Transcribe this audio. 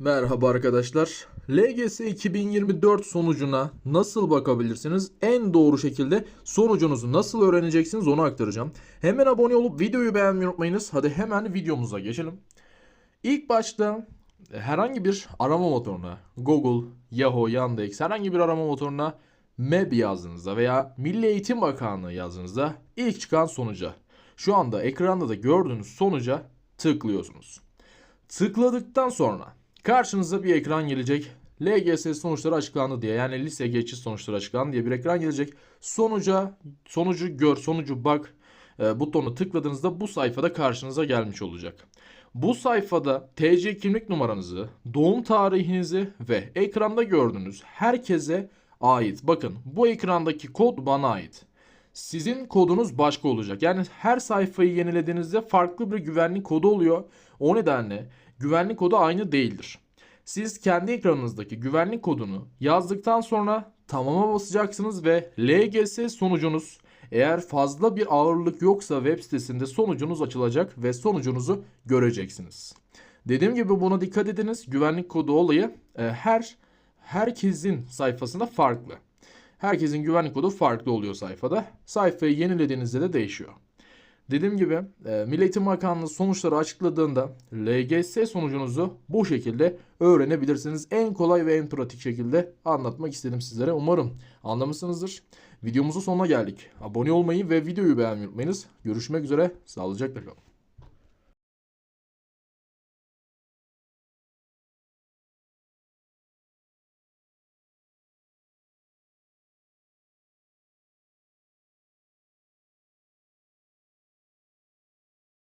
Merhaba arkadaşlar. LGS 2024 sonucuna nasıl bakabilirsiniz? En doğru şekilde sonucunuzu nasıl öğreneceksiniz onu aktaracağım. Hemen abone olup videoyu beğenmeyi unutmayınız. Hadi hemen videomuza geçelim. İlk başta herhangi bir arama motoruna Google, Yahoo, Yandex herhangi bir arama motoruna MEB yazdığınızda veya Milli Eğitim Bakanlığı yazdığınızda ilk çıkan sonuca şu anda ekranda da gördüğünüz sonuca tıklıyorsunuz. Tıkladıktan sonra karşınıza bir ekran gelecek. LGS sonuçları açıklandı diye yani lise geçiş sonuçları açıklandı diye bir ekran gelecek. Sonuca sonucu gör, sonucu bak e, butonu tıkladığınızda bu sayfada karşınıza gelmiş olacak. Bu sayfada TC kimlik numaranızı, doğum tarihinizi ve ekranda gördüğünüz herkese ait. Bakın bu ekrandaki kod bana ait. Sizin kodunuz başka olacak. Yani her sayfayı yenilediğinizde farklı bir güvenlik kodu oluyor. O nedenle güvenlik kodu aynı değildir. Siz kendi ekranınızdaki güvenlik kodunu yazdıktan sonra tamama basacaksınız ve LGS sonucunuz eğer fazla bir ağırlık yoksa web sitesinde sonucunuz açılacak ve sonucunuzu göreceksiniz. Dediğim gibi buna dikkat ediniz. Güvenlik kodu olayı e, her herkesin sayfasında farklı. Herkesin güvenlik kodu farklı oluyor sayfada. Sayfayı yenilediğinizde de değişiyor. Dediğim gibi e, Milli Eğitim Bakanlığı sonuçları açıkladığında LGS sonucunuzu bu şekilde öğrenebilirsiniz. En kolay ve en pratik şekilde anlatmak istedim sizlere. Umarım anlamışsınızdır. Videomuzun sonuna geldik. Abone olmayı ve videoyu beğenmeyi unutmayınız. Görüşmek üzere. Sağlıcakla kalın.